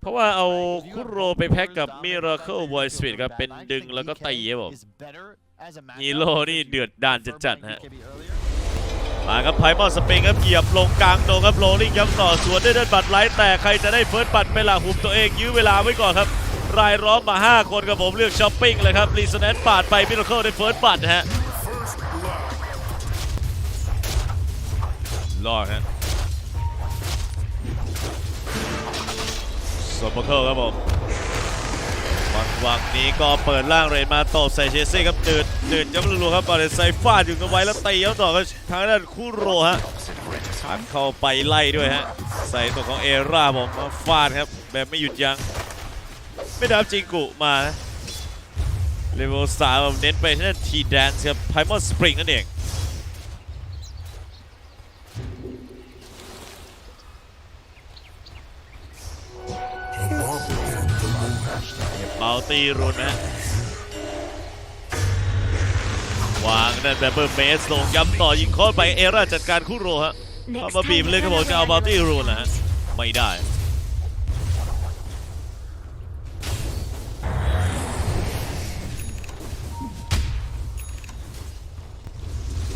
เพราะว่าเอาคุโรไปแพ็กกับมิราเคิลวอยสปีดครับเป็นดึงแล้วก็ตีครับผมฮีโร่นี่เดือดดานจัดๆฮะมาครับไพมอนสปริงครับเหยียบลงกลางโดครับโรลิ่งย้ำต่อสวนด้วยเดินบัตรไลท์แต่ใครจะได้เฟิร์สบัตรไปล่ะหุบตัวเองยื้อเวลาไว้ก่อนครับ รายล้อมมา 5 คนครับผมเลือกช้อปปิ้งเลยครับรีสแนนปาดไปมิราเคิลได้เฟิร์สบัตรฮะรอดฮะ สมบัติครับผมวังวังนี้ก็เปิดล่างเรนมาตบใส่เชสซี่ครับเดือดเดืดย้ำรัวครับบอลไซฟาดอยู่กันไว้แล้วตีย้ำต่อก็ทางด้านคู่โรฮะอัดเข้าไปไล่ด้วยฮะ ใส่ตัวของเอร่าผมมาฟาดครับ แบบไม่หยุดยัง้งไม่ได้รับจิงกุมานะเลเวลสามผมเน้นไปที่นั่นทีแดนส์ครับไพมอนสปริงนั่นเอง เมาตีรุนนะฮะวางนั่นแบบเบอร์เมสลงย้ำต่อยิงโค้ดไปเอร่าจัดการคู่โรฮะเข้ามาบีบเลยครับผมจะเอาบาลตี้รูนนะฮะไม่ได้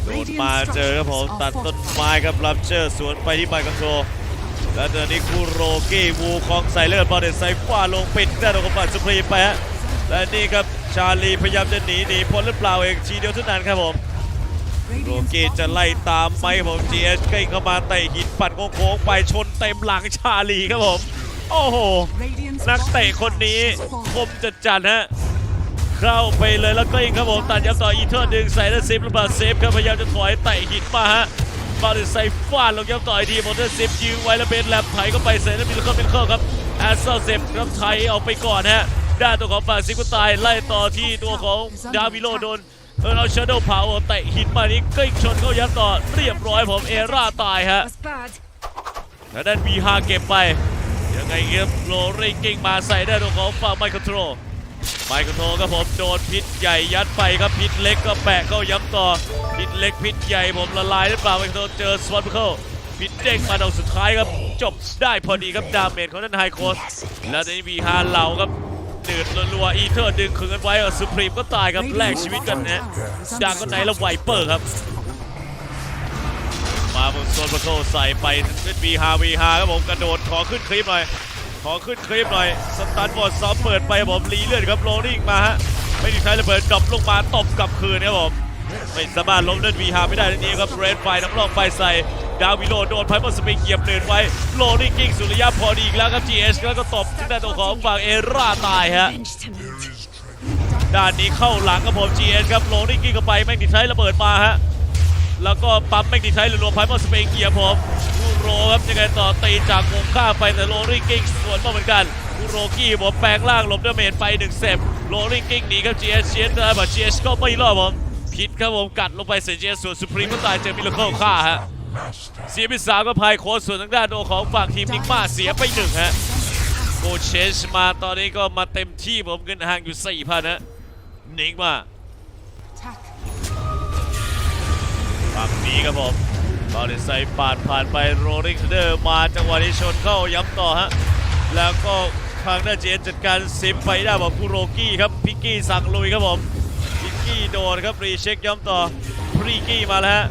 โดนมาเจอครับผมตัดต้นไม้ครับรับเชอร์สวนไปที่ไมค์คอนโทรล แล้วเดนี้คูโรกี้วูคองใส่เลือดบอลเดนไซฟ้าลงปิดได้านของฝั่งสุพรีไปฮะและนี่ครับชาลีพยายามจะหนีหนีพ้นหรือเปล่าเองทีเดียวเท่านั้นครับผมโรเกตจะไล่ตามไหมครับผม GS ใกล้เข้ามาเตะหินปัดโค้งไปชนเต็มหลังชาลีครับผม โอ้โห นักเตะคนนี้คมจัดจัดฮะเข้าไปเลยแล้วก็ยิงครับผมตัดย้ำต่ออีเทอร์ดึงใส่แล้วซิฟแล้วบาเซฟครับพยายามจะถอยเตะหินมาฮะ บาลิใส่ฟาดลงย้ำต่ออีกทีมอเตอร์ซิฟยืนไว้แล้วเป็นแลบไถก็ไปใส่แล้วมีลูกเข้าเป็นเข้าครับแอสเซลเซฟครับไถเอาไปก่อนฮะด้านตัวของฝั่งซิก็ตายไล่ต่อที่ตัวของดาวิโลโดนเออเราชาโดว์พาวเตะหินมานี้กลิ้งชนเข้ายัดต่อเรียบร้อยผมเอร่าตายฮะแล้วด้าน V5 เก็บไปยังไงครับโรริงกิ้งมาใส่ได้านของฝั่งไมโครโทร ไมโครโทรครับผมโดนพิษใหญ่ยัดไปครับพิษเล็กก็แปะเข้าย้ำต่อพิษเล็กพิษใหญ่ผมละลายหรือเปล่าไมโครโทรเจอสวอตเคิลพิษเด้งมาดอกสุดท้ายครับจบได้พอดีครับดาเมจของด้านไฮโคสแล้วใน V5 เหล่าครับเดือดรัวๆอีเทอร์ดึงคืนกันไว้สุพรีมก็ตายครับแลกชีวิตกันนะดังก็ไหนแล้วไวเปอร์ครับ มาบนโซนประโตใส่ไปเป็น V5 V5 ครับผมกระโดดขอขึ้นคลิปหน่อย ขอขึ้นคลิปหน่อย สตันบอร์ดซ้อมเปิดไปผมรีเลือดครับโรลลิ่งมาฮะ ไม่ได้ใช้ระเบิดดรอปลงมาตบกลับคืนครับผมไม่สามารถล้มเล่น V5 ไม่ได้ทีนี้ครับเรนไฟน้ำลองไฟใส่ ดาวิโลโดนไพมอนสปริงเหยียบเนินไว้โรลลิ่งกิ้งสุริยะพอดีอีกแล้วครับ GS แล้วก็ตบทางด้านตัวของฝั่งเอร่าตายฮะด้านนี้เข้าหลังครับผม GS ครับโรลลิ่งกิ้งเข้าไปไม่ได้ใช้ระเบิดมาฮะแล้วก็ปั๊มแมกนีไทท์รวมไพมอนสเปงเกียร์ผม โรครับยังไงต่อตีจากวงข้าไปแต่โรลิงกิ้งสวนมาเหมือนกันคูโรกี้ผมแปลงร่างหลบดาเมจไปหนึ่งเซฟโรลิงกิ้งหนีครับ GS เชียนได้บัต GS ก็ไม่รอดผมพิษครับผมกัดลงไปเสีย GS ส่วนสุพรีมก็ตายเจอมิลเคิลฆ่าฮะเสียไปสามก็พายโค้ชส่วนทางด้านโดของฝั่งทีมนิกมาเสียไปหนึ่งฮะโกเชชมาตอนนี้ก็มาเต็มที่ผมเงินห่างอยู่4,000ฮะนิกมาฝั่งนี้ครับผม บอลเลนไซปาดผ่านไปโรลิงเดอร์มาจังหวะนี้ชนเข้าย้ำต่อฮะ แล้วก็ทางด้านเจนจัดการซิมไปได้บอกคูโรกี้ครับ พิกกี้สั่งลุยครับผม พิกกี้โดนครับ รีเช็คย้ำต่อพรีกี้มาแล้วฮะ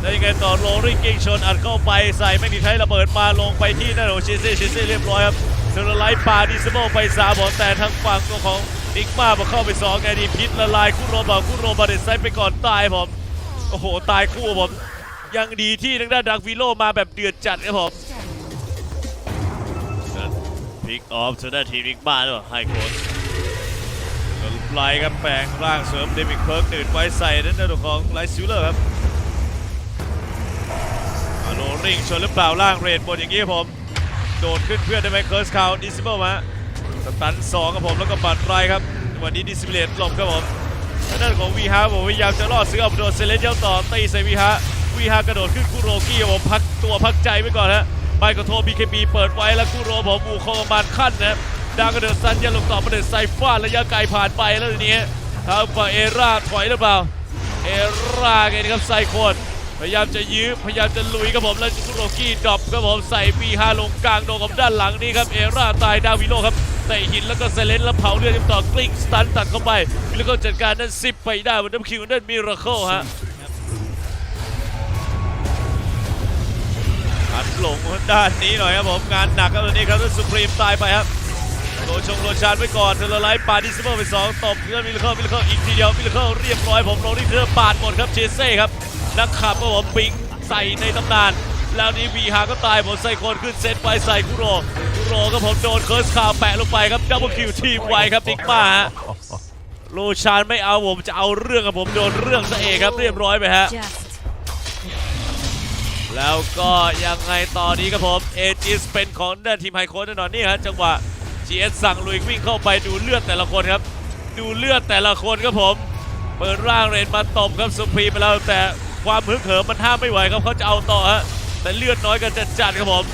แล้วยังไงต่อโรลิงกิ้งชนอัดเข้าไปใส่ไม่มีใช้ระเบิดมาลงไปที่นั่นของชิซี่ชิซี่เรียบร้อยครับเทอร์ไลท์ปาดิสโมไปสามบอลแต่ทางฝั่งตัวของนิกมาบอกเข้าไปสองไงดีพิษละลายคุโรบอกคุโรบาเดนไซไปก่อนตายผมโอ้โหตายคู่ผม ยังดีที่ทางด้านดักวิโลมาแบบเดือดจัดครับผมพิกออฟทางด้าทีมิกมาด้วยไฮโค้ชไลท์ครับแปลงร่างเสริมเดมิกเพิร์กตื่นไว้ใส่ด้นหน้าของไลท์ซิลเลอร์ครับอาโลริงชนหรือเปล่าล่างเรดบนอย่างนี้ครับผมโดดขึ้นเพื่อนได้ไหมเคิร์สคาวดิซิเบิลมาสตันสองครับผมแล้วก็บัตรไรครับวันนี้ดิซิเบเลหลบครับผมด้านของวีฮาผมพยายามจะล่อซื้อเอาโดนเซเลนเย้าต่อตีใส่วีฮา วีฮากระโดดขึ้นคูโรกี้ผมพักตัวพักใจไว้ก่อนฮะไมค์ก็โทรบีเคบีเปิดไว้แล้วคูโรผมอูโคประมาณขั้นนะดาวกระโดดซันยันลงต่อประเด็นไซฟาระยะไกลผ่านไปแล้วทีนี้ทางฝั่งเอร่าถอยหรือเปล่า เอร่าไงนะครับไซโคนพยายามจะยื้อพยายามจะลุยครับผมแล้วคุโรกี้ดรอปครับผมใส่ปีฮาลงกลางโดนกับด้านหลังนี่ครับเอร่าตายดาวิโลครับเตะหินแล้วก็เซเลนแล้วเผาเลือดต่อกลิ้งสตันตัดเข้าไปแล้วก็จัดการนั่นซิปไปได้วันน้ำคิวนั่นมิราเคิลฮะ หันหลงด้านนี้หน่อยครับผม งานหนักครับตอนนี้ครับสุพรีมตายไปครับโดชงโดนชาร์จไว้ก่อนเทเลไลท์ปาดิสเบอร์ไปสองตบเพื่อนมิราเคิลมิราเคิลอีกทีเดียวมิราเคิลเรียบร้อยผมโรนี่เธอปาดหมดครับเชเซ่ครับนักขับก็ผมปิงใส่ในตำนาน แล้วนี้วีฮาก็ตายผมใส่คนขึ้นเซตไปใส่คุโรคุโรก็ผมโดนเคิร์สคาวแปะลงไปครับดับเบิลคิวทีมไวครับนิกมาฮะโลชานไม่เอาผมจะเอาเรื่องกับผมโดนเรื่องซะเองครับเรียบร้อยไปฮะ แล้วก็ยังไงตอนนี้ครับผมเอจิสเป็นของด้านทีมไฮโค้ดแน่นอนนี่ฮะจังหวะ GS สั่งลุยวิ่งเข้าไปดูเลือดแต่ละคนครับ ดูเลือดแต่ละคนครับผมเปิดร่างเรนมาตบครับสุพีไปแล้วแต่ความฮึกเหิมมันห้ามไม่ไหวครับเขาจะเอาต่อฮะแต่เลือดน้อยกันจัดจัดครับผม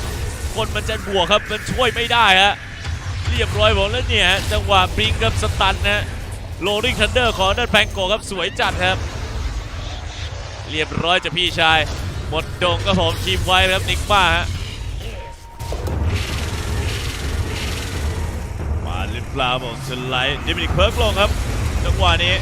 คนมันจะบวกครับมันช่วยไม่ได้ฮะเรียบร้อยผมแล้วเนี่ยจังหวะบริงกับสตันนะโรลิงทันเดอร์ของด้านแพงโกครับสวยจัดครับ เรียบร้อยจากพี่ชาย หมดดงครับผมทีมไว้ครับนิกมาฮะมาหรือเปล่าผมสไลด์ดิมินิกเพิร์กลงครับจังหวะนี้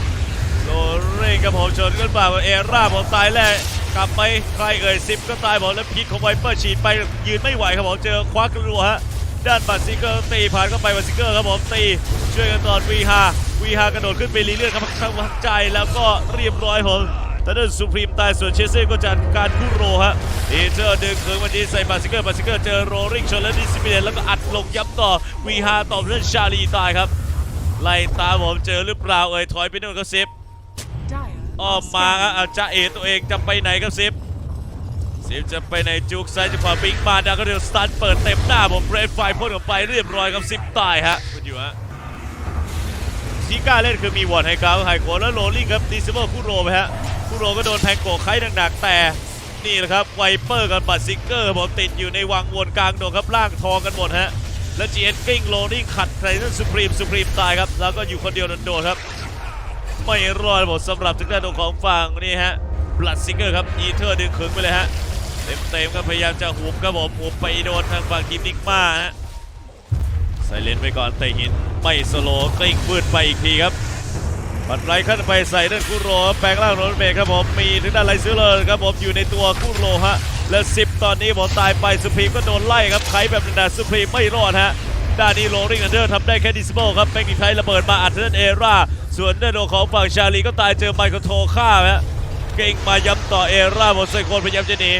โรเร่งครับผมชนขึ้นมาเอร่าผมตายแรกกลับไปใครเอ่ยซิปก็ตายผมแล้วพิษของไวเปอร์ฉีดไปยืนไม่ไหวครับผมเจอควักรัวฮะด้านบัตซิเกอร์ตีผ่านเข้าไปบัตซิเกอร์ครับผมตีช่วยกันตอนวีฮาวีฮากระโดดขึ้นไปรีเลือดครับข้างใจแล้วก็เรียบร้อยผม แต่ด้านสุพรีมตายส่วนเชสเซ่ก็จัดการคู่โรฮะเอเจอร์ดึงเคืองวันนี้ใส่บัตซิเกอร์บัตซิเกอร์เจอโรริงชนแล้วดิสมิเลนแล้วก็อัดลงย้ำต่อวีฮาตอบเรื่องชาลีตายครับ ไล่ตามผมเจอหรือเปล่าเอ่ยถอยไปนู่นก็ซิป dire. อ้อมมาครับอาจะเอตัวเองจะไปไหนครับซิปซิปจะไปไหนจุกซ้ายจะขวาปิงมาดาก็เดียวสตันเปิดเต็มหน้าผมเบรดไฟพ่นออกไปเรียบร้อยครับซิปตายฮะคุณอยู่ฮะที่กล้าเล่นคือมีวอร์ดไฮกราวไฮโกแล้วโรลลิ่งครับดิซิเบอร์คู่โรไปฮะ คูโรก็โดนแทงโกไข้หนักๆแต่นี่แหละครับไวเปอร์กับบัตซิกเกอร์ผมติดอยู่ในวังวนกลางโดนครับล่างทองกันหมดฮะแล้วจีเอ็นกิ้งโลลิ่ขัดไททันสุพรีมสุพรีมตายครับแล้วก็อยู่คนเดียวโดนๆครับ ไม่รอดหมดสำหรับทางด้านของฝั่งนี่ฮะบลัดซิงเกอร์ครับอีเทอร์ดึงขึงไปเลยฮะเต็มเต็มๆครับพยายามจะหุบครับผมหุบไปโดนทางฝั่งทีมนิกมาฮะใส่เลนไปก่อนเตะหินไม่สโลกลิ้งบืดไปอีกทีครับ ปัดไรขึ้นไปใส่ด้านคูโรครับแปลงร่างโรนเมย์ครับผมมีทางด้านไรซื้อเลยครับผมอยู่ในตัวคูโรฮะและสิบตอนนี้ผมตายไปสุพรีมก็โดนไล่ครับใครแบบนั้นสุพรีมไม่รอดฮะด้านนี้โรลิงอันเดอร์ทำได้แค่ดิสโบครับเป็นอีไทระเบิดมาอัดเทนเอร่าส่วนด้านของฝั่งชาลีก็ตายเจอไมโครโทฆ่าฮะเก่งมาย้ำต่อเอร่าหมดไซโคนพยายามจะหนี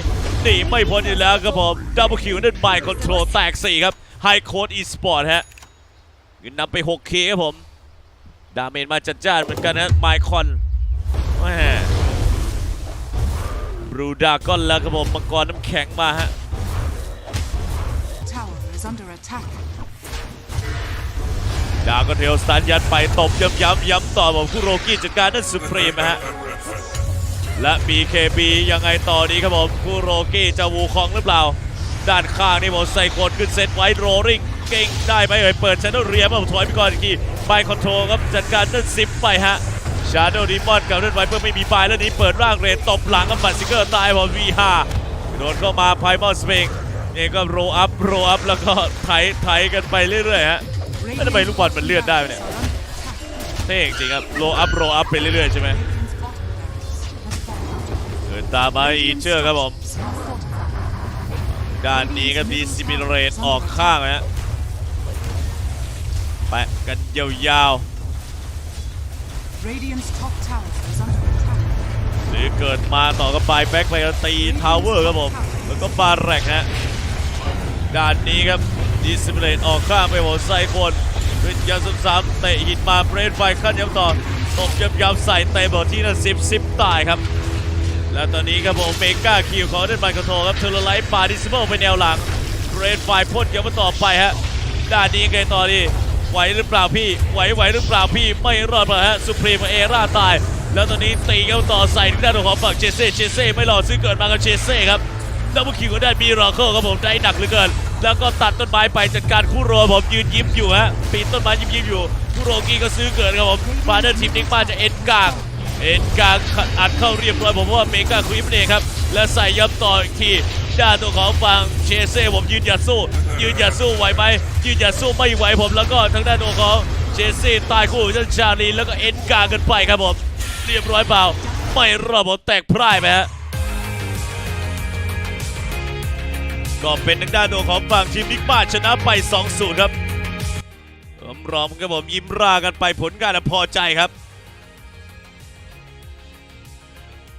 หนีไม่พ้นอยู่แล้วครับผมดับเบิลคิวนั่นไมโครโทรแตก4ครับไฮโค้ดอีสปอร์ตฮะยินนำไป 6K ครับผม ดาเมจมาจัดจ้านเหมือนกันนะไมคอนแม่บรูดากอนแล้วครับผมมังกรน้ำแข็งมาฮะ Tower is under attack. ดาวก็เทลสตันยัดไปตบย้ำย้ำย้ำต่อบอกคุโรกิจัดการนั่นสุพรีมนะฮะและ BKB ยังไงต่อดีครับผมคุโรกิจะวูคองหรือเปล่า ด้านข้างนี่ผมใส่กดขึ้นเซตไว้โรริง เก่งได้ไหมเอ่ยเปิดช n น e l เรียมผมถอยไปก่อนอีกทีไบคอนโทรครับจัดการนั่นซิปไปฮะชาโดว์ดีมอนกับนั่นไวเพื่อไม่มีปลายแล้วนี้เปิดร่างเรนตบหลังกับบัตซิเกอร์ตายผม V5 โดนเข้ามาไพมอลสเปงนี่ก็โรอัพโรอัพแล้วก็ไถไถกันไปเรื่อยๆฮะแล้วทำไมลูกบอลมันเลื่อนได้เนี่ยเท่จริงครับโรอัพโรอัพไปเรื่อยๆใช่ไหมเดินตามมาอีเชอร์ครับผมด้านนี้ก็มีซิมิเรตออกข้างนะ ฮะแปะกันยาว Radiant's top tower is under attack. ๆหรือเกิดมาต่อก็ปลายแบ็คไปก็ตีทาวเวอร์ครับผม แล้วก็บาแรกฮะด้านนี้ครับดิซิมิเรตออกข้างไปผมไซโคนเป็นยาซ้ำๆเตะหินมาเบรนไฟขั้นย้ำต่อตบย้ำๆใส่เตะบอลที่นั่นสิบสิบตายครับ และตอนนี้ครับผมเมกาคิวของเดนไมค์คอนโทรครับเทอร์ไลท์ปาดิสเบิลไปแนวหลังเรนไฟพ่นเกี่ยวมาต่อไปฮะด้านนี้ไงต่อดี ไหวหรือเปล่าพี่ ไหวไหวหรือเปล่าพี่ ไม่รอดเปล่าฮะสุพรีมเอร่าตาย แล้วตอนนี้ตีเข้าต่อใส่ได้านของฝั่งเจเซ่ เจเซ่ไม่รอดซึ่งเกิดมากับเจเซ่ครับดับเบิลคิวก็ได้มีรอเคิลครับผมได้หนักเหลือเกิน แล้วก็ตัดต้นไม้ไปจัดการคู่โรผมยืนยิ้มอยู่ฮะปีนต้นไม้ยิ้มยิ้มอยู่คู่โรกี้ก็ซื้อเกิดครับผมฟาเดอร์ทีมนิกมาจะเอ็นกลางเอ็นกลางอัดเข้าเรียบร้อยผมว่าเมกาควีปเองครับและใส่ย้ำต่ออีกทีด้านตัวของฝั่งเชเซ่ผมยืนหยัดสู้ ยืนหยัดสู้ไหวไหมยืนหยัดสู้ไม่ไหวผมแล้วก็ทางด้านตัวของเชเซ่ตายคู่ท่านชาลีแล้วก็เอ็นกางกันไปครับผมเรียบร้อยเปล่า ไม่รอผมแตกพร่ายไปฮะก็เป็นทางด้านตัวของฝั่งทีมนิกบ้าชนะไป 2-0 ครับรอมครับผมยิ้มรากันไปผลการพอใจครับ